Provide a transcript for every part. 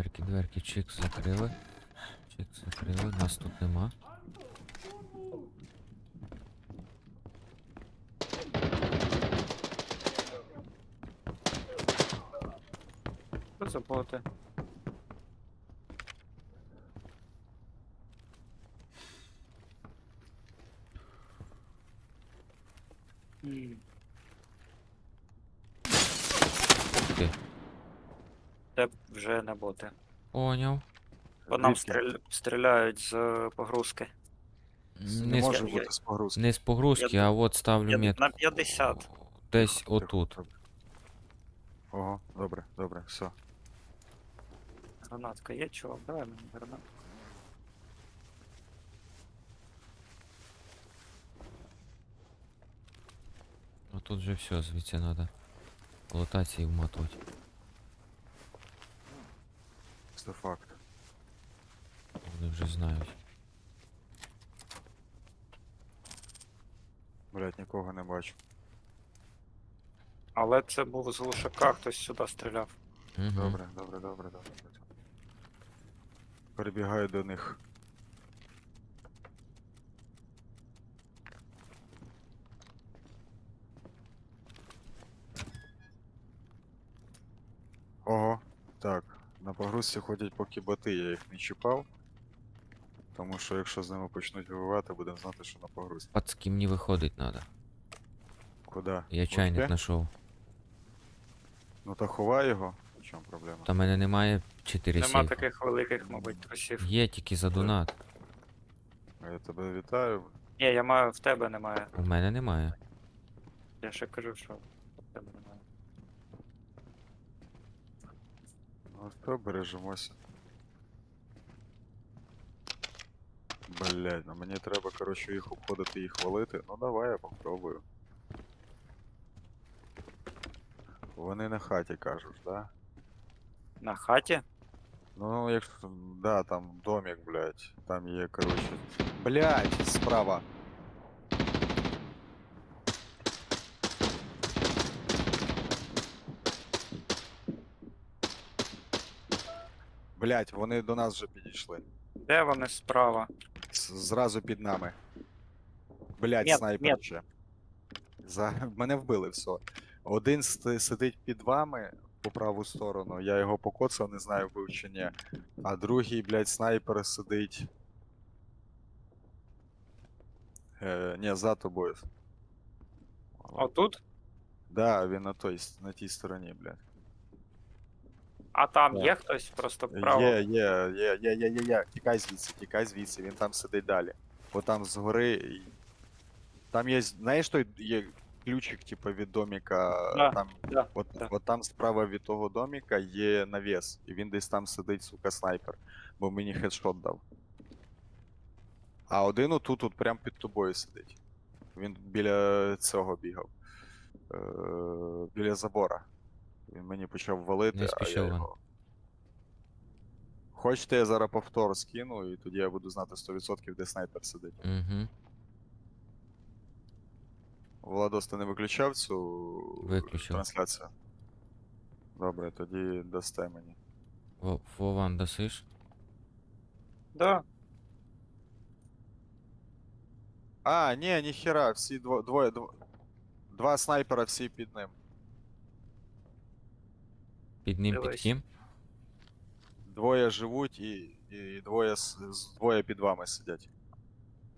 Дверки, дверки, чик закрили. Чик закрили, нас тут нема. Що це боти? М, Ух ти. Це вже. Поняв. По нам Звідки? стріля... стріляють з е, погрузки. Не, Не з, може я- бути з погрузки. не з погрузки, Я- а от ставлю я метку. на 50. Десь Тихо, отут. добре. Ого, добре, добре, все. Гранатка є, чувак? Давай мені гранатку. Тут же все, звідси треба лутати і вматувати. Це факт. Вони вже знають. Блять, нікого не бачу. Але це був з глушака, хтось сюди стріляв. Угу. Добре, добре, добре, добре. Перебігаю до них. Ого, так. На погрузці ходять поки боти, я їх не чіпав. Тому що якщо з ними почнуть воювати, будемо знати, що на погрузці. Пацки, мені виходить треба. Куди? Я чайник ОТП? знайшов. Ну та ховай його. В чому проблема? Та в мене немає 4 Нема сейфа. таких великих, мабуть, трусів. Є тільки за донат. Я тебе вітаю. Ні, я маю, в тебе немає. У мене немає. Я ще кажу, що в тебе немає. Ну то бережемося. Блять, ну мені треба, коротше, їх обходити і їх валити. Ну давай я попробую. Вони на хаті кажуть, да? На хаті? Ну, якщо. Да, там домик, блядь. Там є, коротше. Блять, справа. Блять, вони до нас вже підійшли. Де вони справа? З- Зразу під нами. Блять, Мет, снайпер. За... Мене вбили все. Один сти- сидить під вами по праву сторону, я його покоцав, не знаю, вбив чи ні. А другий, блядь, снайпер сидить. Е, ні, за тобою. Отут? Да, він на той, с- на тій стороні, блядь. А там є хтось просто вправо? Є, є, є, є, є, є, є. Тікай звідси, тікай звідси, він там сидить далі. Бо там згори. і- Там є, знаєш, той є ключик, типу, від доміка. Да, там, да, от, да. от там справа від того доміка є навіс. І він десь там сидить, сука, снайпер. Бо мені хедшот дав. А один отут, тут прям під тобою сидить. Він біля цього бігав. Е, біля забора. Він мені почав валити, Не а я він. його. Хочете, я зараз повтор скину, і тоді я буду знати 100% де снайпер сидить. Угу. Владос, ти не виключав цю Виключив. трансляцію? Добре, тоді дасте мені. Вован, досиш? Да. А, ні, ніхера, всі дво, двоє, дво, два снайпера всі під ним. Під ним під Дивись. ким? Двоє живуть і, і двоє, с- з- двоє під вами сидять.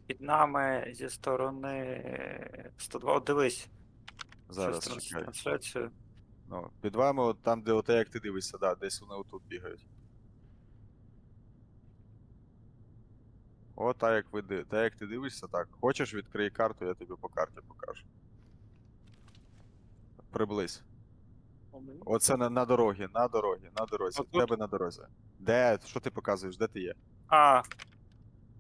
Під нами зі сторони е, 102. От дивись. Зараз щось транс- чекай. трансляцію. Ну, під вами, от там, де оте, як ти дивишся, да, десь вони отут бігають. О, так як ви ди- так як ти дивишся, так. Хочеш відкрий карту, я тобі по карті покажу. Приблизь. Оце на, на дорогі, на дорогі, на дорозі. В Отут? тебе на дорозі. Де? Що ти показуєш? Де ти є? А,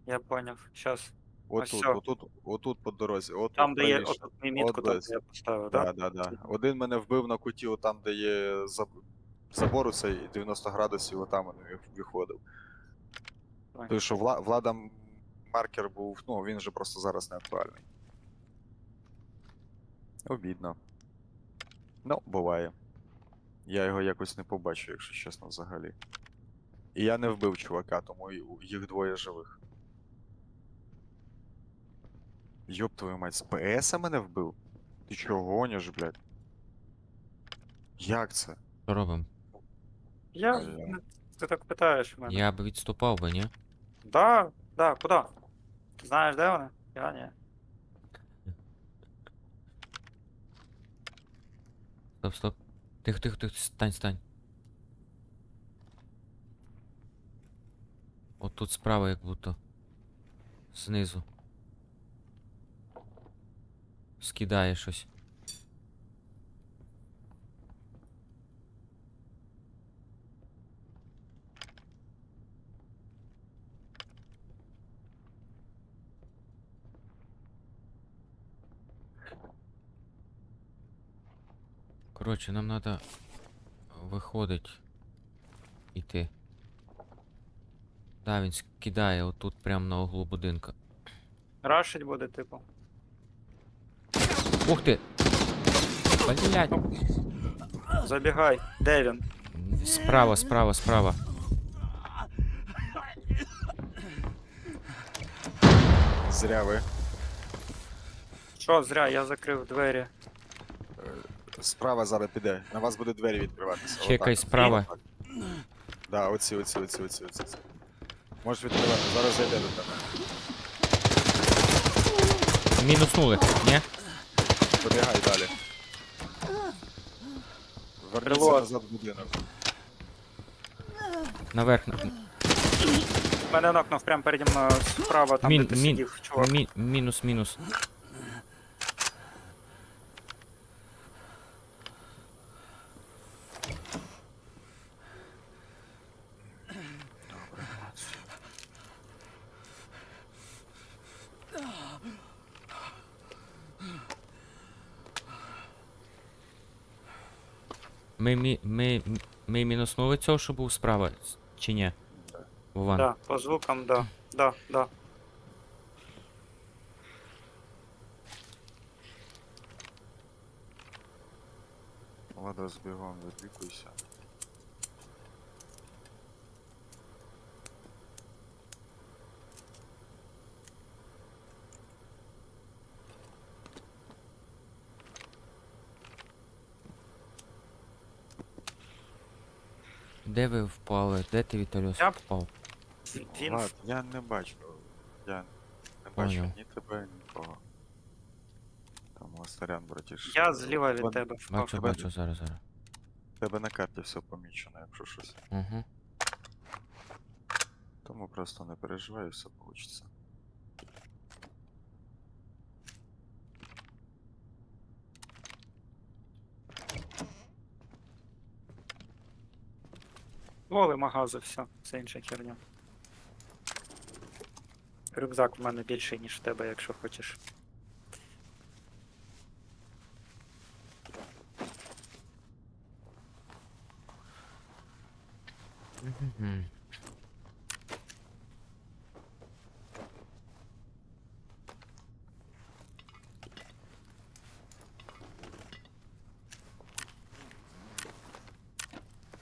я поняв. Щас. Отут, всьо. отут, отут по дорозі. Отут, Там, де є правіше. отут мімітку, От там де я поставив, Да, так? да, да. Один мене вбив на куті, там, де є заб... забор цей 90 градусів, отам він вих- виходив. Ой. Той, що вла... влада маркер був, ну він же просто зараз не актуальний. Обідно. Ну, буває. Я його якось не побачу, якщо чесно, взагалі. І я не вбив чувака, тому їх двоє живих. Йоп твою мать, з ПС мене вбив? Ти чого гониш, блядь? Як це? Що робимо? Я. Я- Ти так питаєш мене. Я би відступав би, ні? Да, да, куди? Ти знаєш, де вони? Я ні. Стоп, стоп. Тихо, тихо, тихо, стань, стань. От тут справа як будто. Знизу. Скидає щось. Коротше, нам треба виходить. Іти. Да, він скидає отут прямо на углу будинка. Рашить буде, типу. Ух ти! Блять! Забігай. Де він? Справа, справа, справа. Зря ви. Що, зря, я закрив двері. Справа зараз піде. На вас буде двері відкриватися. Чекай, Отак. справа. Да, оці, оці, оці, оці, оці. Можеш відкривати, зараз зайде до тебе. Мінуснули, ні? Побігай далі. Верніться Крило. назад в будинок. Наверх. на- Мене нокнув прямо переді мною справа, там Мін, де ти мін, сидів, чувак. мі, мінус, мінус. Ми, мі, ми, ми мінуснули цього, що був справа, чи ні? Вован. Да, по звукам, да. Да, да. Ладно, збігом, відлікуйся. Де ви впали? Де ти Віталіос Я- впав? Він Влад, я не бачу. Я не бачу Понял. ні тебе, нікого. Там Ластарян, братіш. Я зліва від Вон- тебе впав. Бачу, тебе- бачу, зараз, зараз. В тебе на карті все помічено, якщо щось. Угу. Тому просто не переживай, і все вийде. Воли магази, все, це інша херня. Рюкзак в мене більший, ніж в тебе, якщо хочеш. Мгм.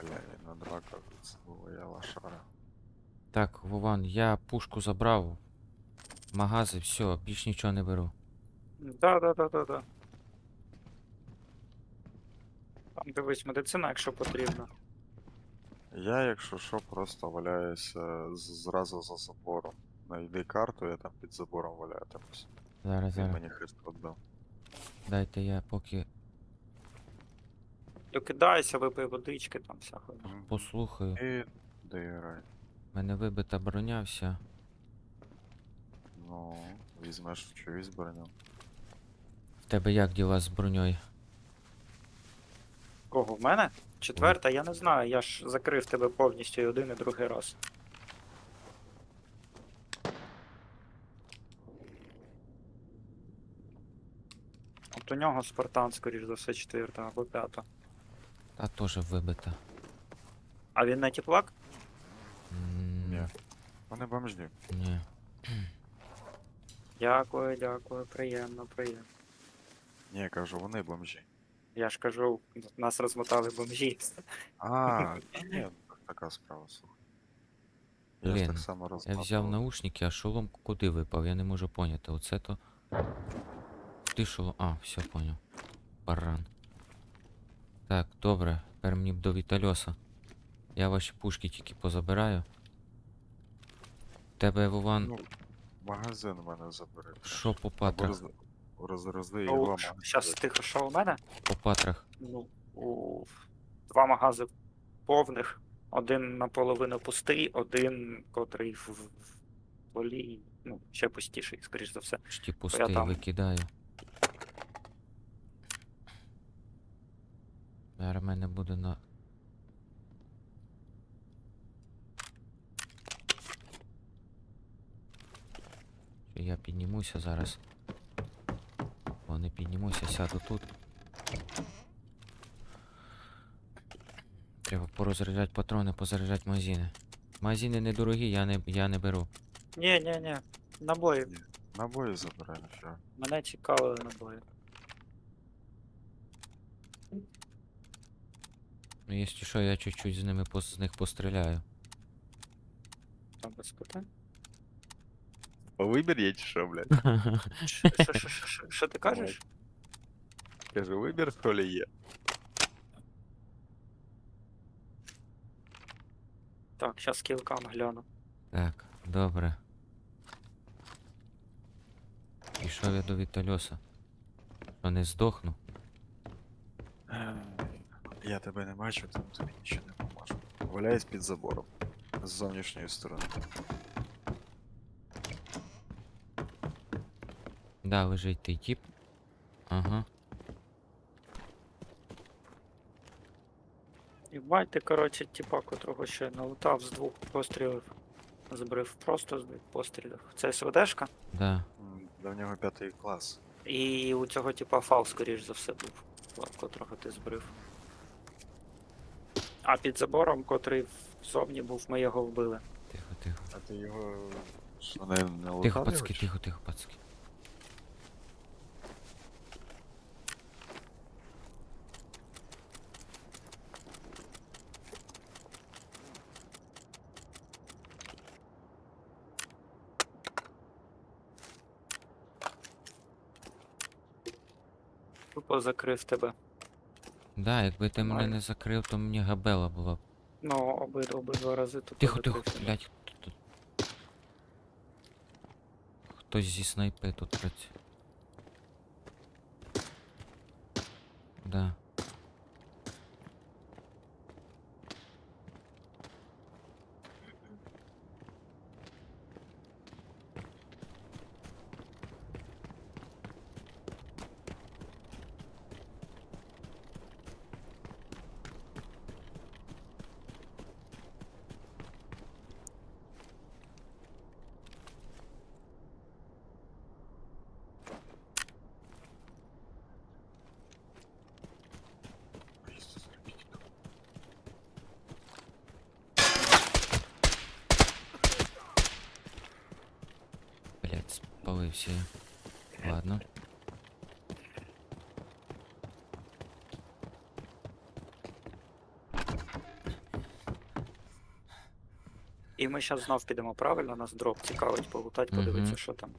Бля, він на два кажуть, була я лошара. Так, Вован, я пушку забрав. Магази, все, більш нічого не беру. Да, да, да, да, да. Там дивись, медицина, якщо потрібно. Я, якщо що, просто валяюся з- зразу за забором. Найди карту, я там під забором валятимусь. Зараз, Він зараз. мені хист дав. Дайте я поки Докидайся, випий водички, там вся хуйня. послухаю. І доіграй. У мене вибита броня вся. Ну, візьмеш чиюсь броню. В тебе як діла з броньою? Кого, в мене? Четверта, я не знаю, я ж закрив тебе повністю і один, і другий раз. От у нього Спартан, скоріш за все, четверта або п'ята. Та теж вибита. А він не тіплак? Вони бомжні. Ні. Дякую, дякую, приємно, приємно. Ні, я кажу, вони бомжі. Я ж кажу, нас розмотали бомжі. А, ні, така справа, слухай. Я ж Блін, так само Я взяв наушники, а шолом куди випав? Я не можу поняти. Оце то. Ти шолом. А, все поняв. Баран. Так, добре. Тепер мені б до Вітальоса. Я ваші пушки тільки позабираю. Тебе, Вован, Ну, магазин в мене забери. що по патрах? роз... роз... розли його. Ну, магазин. Зараз тихо, що у мене? По патрах. Ну, у два магази повних, один наполовину пустий, один, котрий в, в полі, ну, ще пустіший, скоріш за все. Почти пустий, там. викидаю. Зараз в мене буде на. Я піднімуся зараз. О, не піднімуся, сяду тут. Треба порозряджати патрони, позаряджати магазини. Магазини недорогі, я не, я не беру. Ні, ні, ні. Набої. Набої забирай, що. Мене цікавили набої. Ну, якщо що, я чуть-чуть з ними пос- з них постріляю. Там без питань. Вибір є чи що, блядь? Що- що- що- що- що- Що ти кажеш? Кажу, вибір що ли є. Так, зараз кілкам гляну. Так, добре. Пішов я до Вітальоса. Що не здохну? Я тебе не бачу, тому тобі нічого не поможу. Валяюсь під забором. З зовнішньої сторони. Да, лежить той тип. Ага. І бачите, коротше, тіпа, котрого ще налутав з двох пострілів. Збрив просто з двох пострілів. Це СВДшка. Да. Да в нього п'ятий клас. І у цього типа фал, скоріш за все, був, котрого ти збрив. А під забором, котрий ззовні був, ми його вбили. Тихо, тихо. А ти його. Що не, не лутав Тихо, його, пацки, чи? тихо, тихо, пацки. Тупо закрив тебе. Да, якби ти мене Нормально. не закрив, то мені габела була. б. Ну, обидва обидва рази тут. Тихо, тихо, закрив блядь. хто тут? Хтось зі снайпи тут працює. Да. Блядь, спалився я. Ладно. І ми зараз знов підемо правильно, нас дроп цікавить, полутать, подивитися, Мгм. що там.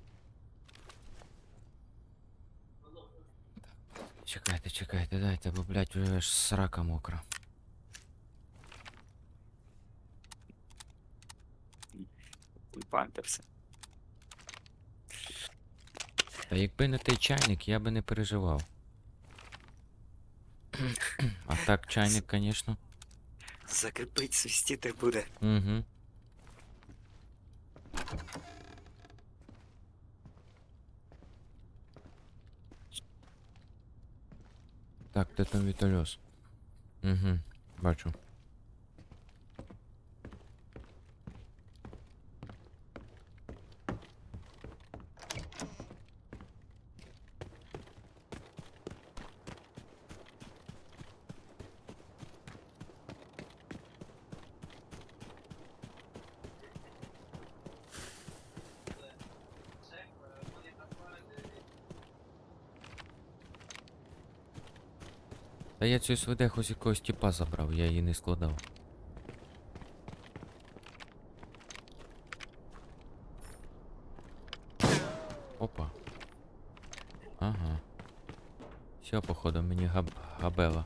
Чекайте, чекайте, дайте, бо, блядь, вже аж срака мокра. Уй, памперси. Та якби не той чайник, я би не переживав. А так, чайник, звісно. Закипить, свистіти буде. Угу. Так, де там Вітальос? Угу, бачу. Та я цю СВД хоч якогось тіпа забрав, я її не складав. Опа. Ага. Все, походу, мені габ... габела.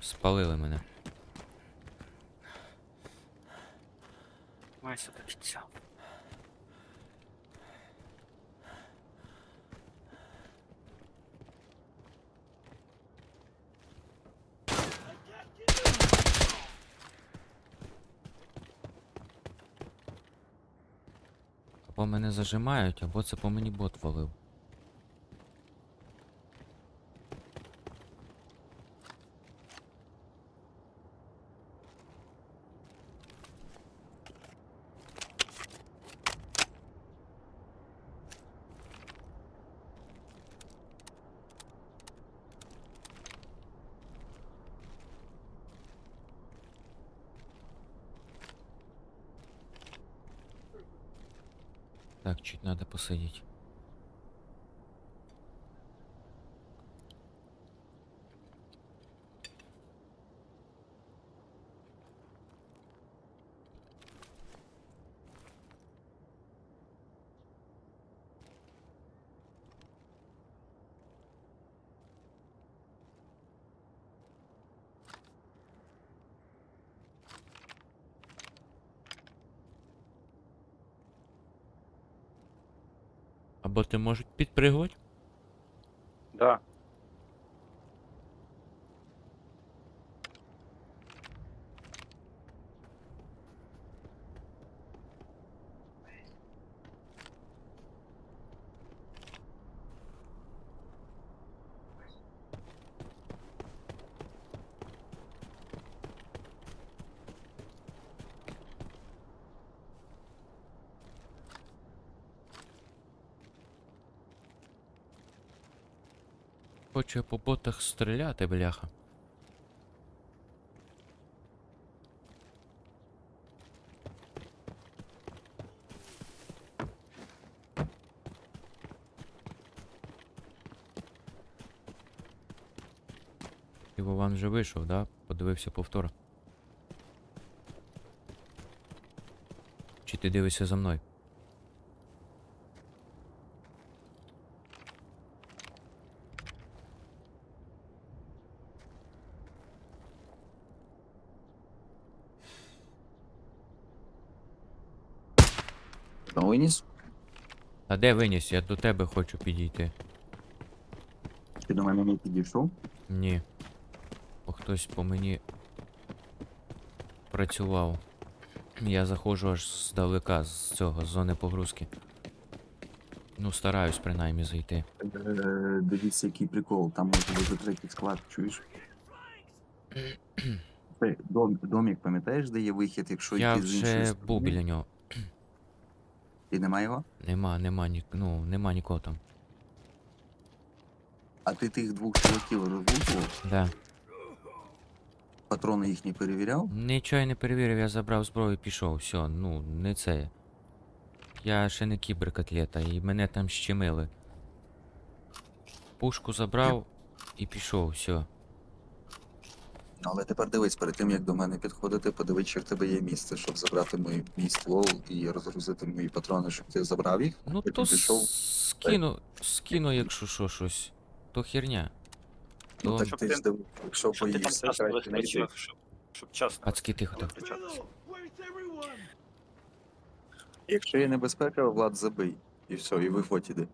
Спалили мене. Або мене зажимають, або це по мені бот валив. Так, чуть надо посидеть. Або ти можуть підпригувати? Да. Хочу я по ботах стріляти, бляха. І Вован вже вийшов, да? Подивився повтор. Чи ти дивишся за мною? Та виніс? А де виніс? Я до тебе хочу підійти. Ти до мене не підійшов? Ні. Бо хтось по мені працював. Я заходжу аж здалека з цього, з зони погрузки. Ну, стараюсь принаймні зайти. Е, Дивіться, який прикол. Там може бути третій склад, чуєш? Цей Дом, домік, пам'ятаєш, де є вихід, якщо Я йти з іншої вже сторони? був біля нього. І немає його? Нема, нема ні, ну, нема нікого там. А ти тих двох чуваків розлутував, Да. патрони їхні перевіряв? Нічого я не перевірив, я забрав зброю і пішов. Все, ну, не це. Я ще не кіберкотлета, і мене там щемили. Пушку забрав і пішов, все. Але тепер дивись, перед тим як до мене підходити, подивись, чи в тебе є місце, щоб забрати мій, мій ствол і розгрузити мої патрони, щоб ти забрав їх. Ну то пішов. скину, скину, якщо що, щось. То херня. Ну То... так Щоб ти ти- ж якщо Щоб ти там боїшся, краще не щоб, щоб часно Пацки, тихо, тихо. Якщо є небезпека, Влад забий. І все, і виходь іди.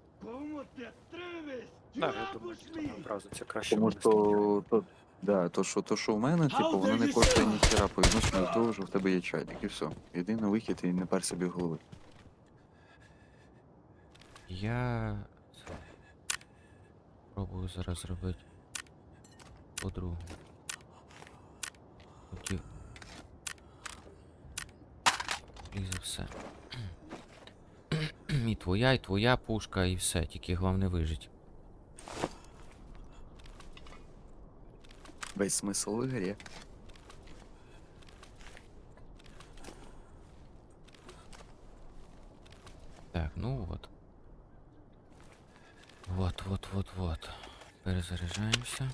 Так, я думаю, що там одразу це краще. Тому буде. що то, да, то, що, то, що в мене, типу, воно не коштує ні хіра по відношенню до того, що в тебе є чайник, і все. Іди на вихід і не пер собі голови. Я це, пробую зараз зробити по-другому. Хотів. І за все. І твоя, і твоя пушка, і все, тільки головне вижить. Весь смисл в ігрі. Так, ну вот. Вот, вот, вот, вот. Перезаряджаємося.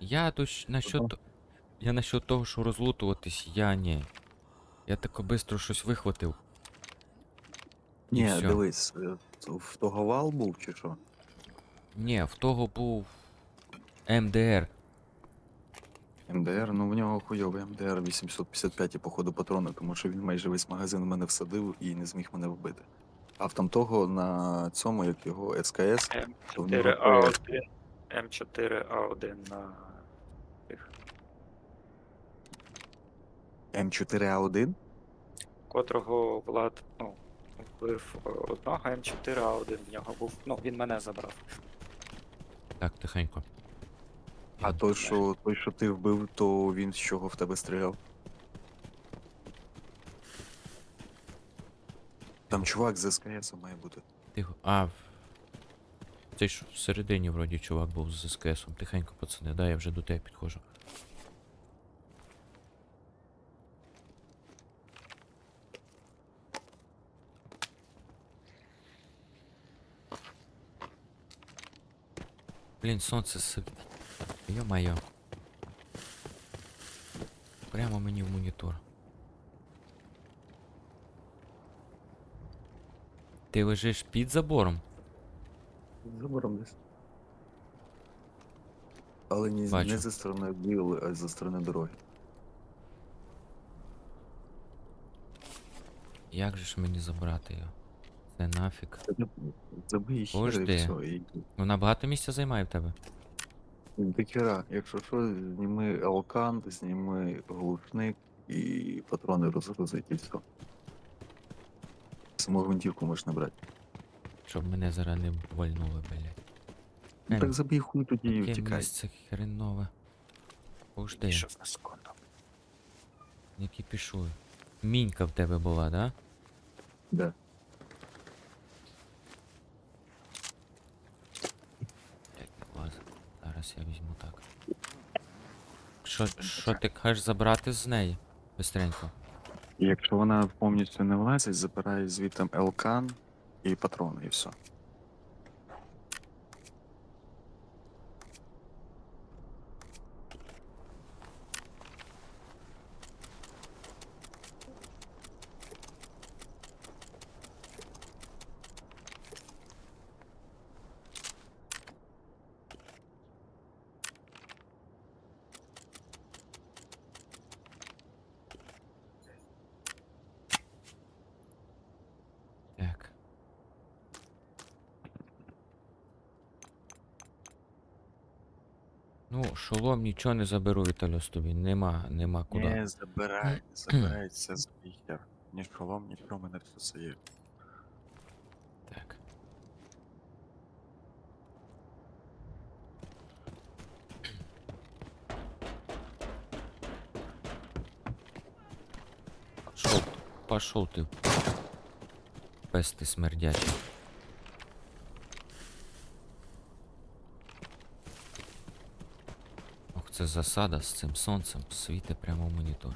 Я тут насчет. Я насчет того, що розлутуватись, я ні. Я тако бистро щось вихватив. Ні, всьо. дивись, е, в того вал був чи що? Ні, в того був МДР. МДР, ну в нього хуйовий МДР 855 і походу патрони, тому що він майже весь магазин в мене всадив і не зміг мене вбити. А в там того на цьому, як його СКС, М4А1, М4А1 на тих, М4А1, котрого Влад, ну, вбив е, одного М4А1 в нього був. Ну, він мене забрав. Так, тихенько. А той, що той, що ти вбив, то він з чого в тебе стріляв? Там чувак з СКС має бути. Тихо. А. в- Цей ж всередині вроді чувак був з СКСом. Тихенько, пацани, да, я вже до тебе підходжу. Блін, сонце сипить. Йо-майо. Прямо мені в монітор. Ти лежиш під забором? Забором десь. Але не, Бачу. не зі сторони вілли, а зі сторони дороги. Як же ж мені забрати його? Це нафіг. Забий хіра і все. І... Вона багато місця займає в тебе. До хіра, якщо що, зніми алкан, зніми глушник і патрони розгрузить і все. Саму гвинтівку можеш набрати. Щоб мене зараз не вольнули, блядь. Ну Ем, так забий хуй тоді і Яке втікай. місце хренове. Пожди, Пішов на секунду. не кипішуй. Мінька в тебе була, да? Да. Як клас. Зараз я візьму так. Що, що ти кажеш забрати з неї? Бистренько. І якщо вона повністю не влазить, забирай звідти елкан і патрони, і все. Так. Ну, шолом нічого не заберу, Віталюс, тобі. Нема, нема куди. Не забирай, забирай це за хер. Ні шолом, ні в мене все є. Так. Пошел, пошел ты. Пес ти смердячий. Це засада з цим сонцем світить прямо в монітор.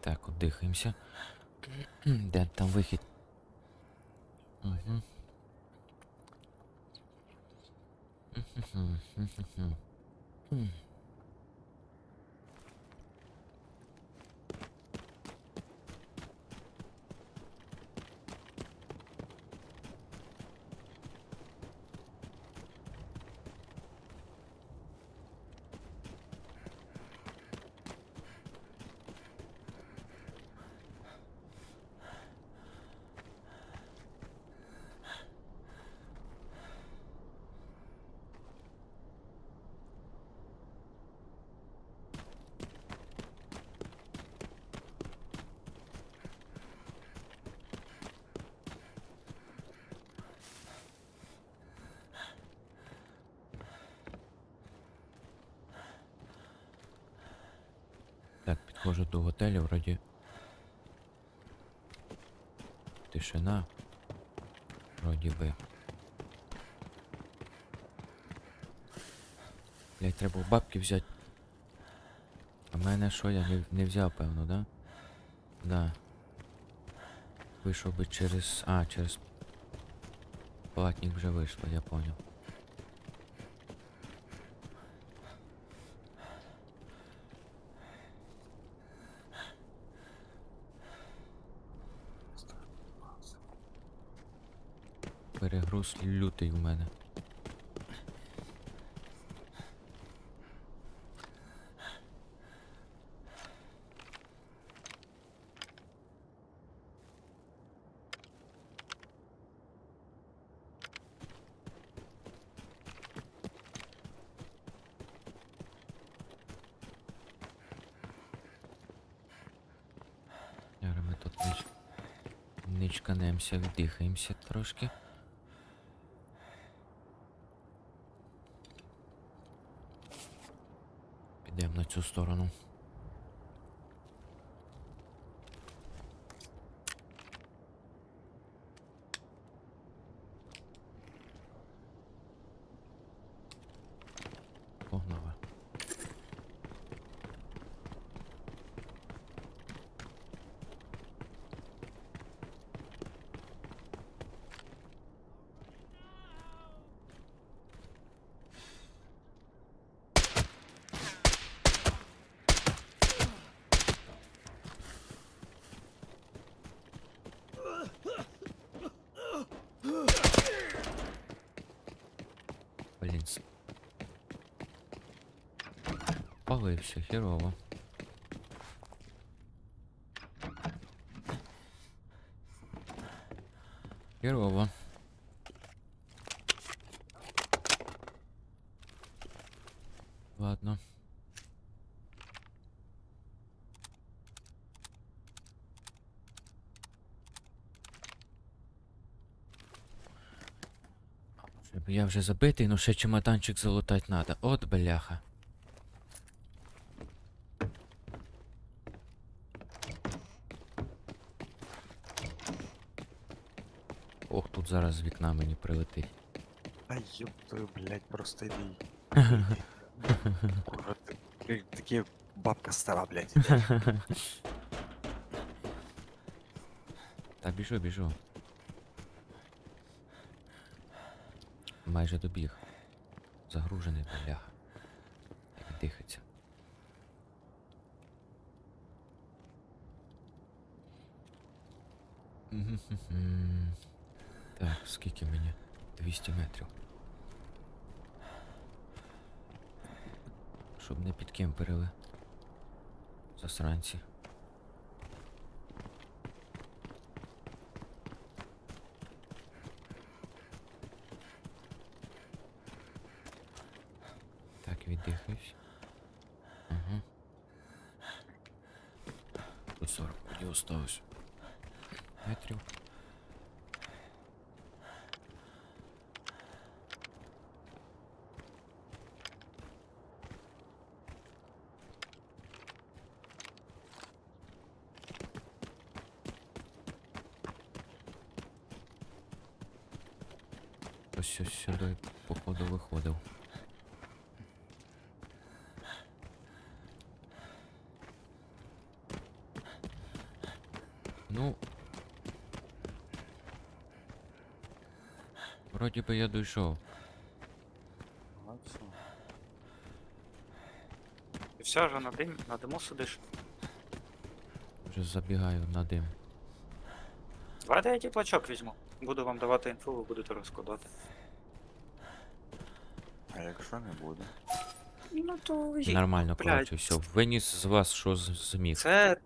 Так, от дихаємося. Де там вихід? Угу. Так, підходжу до готелю, вроді. Тишина. Вроді би. Блять, треба бабки взяти. А мене що, я не, не взяв, певно, да? Да. Вийшов би через. А, через. Платник вже вийшло, я понял. Перегруз лютий в мене. Ничканемося, трошки. Підемо на цю сторону. Блін. с- Палився, херово. Херово. Ладно. Щоб Я вже забитий, ну ще чемоданчик залутать надо. От бляха. Ох, тут зараз з вікна мені прилетить. Ай, ёптую, блядь, просто иди. Курва, ты, ты таки бабка стара, блядь. Та біжу, біжу. Майже добіг. Загружений бляха. Як дихаться. Так, скільки мені? 200 метрів. Щоб не під ким перели. Засранці. Так, віддихаюсь. Ага. Тут 40 тоді осталось. Метрів. Ось ось сюди, походу, виходив. Ну. Вроді би я дійшов. І все вже на дим, на диму сидиш. Вже забігаю на дим. Давайте я діплачок візьму. Буду вам давати інфу, ви будете розкладати. А якщо не буде? Ну то Нормально, коротше, все. Виніс з вас, що з- зміг. Це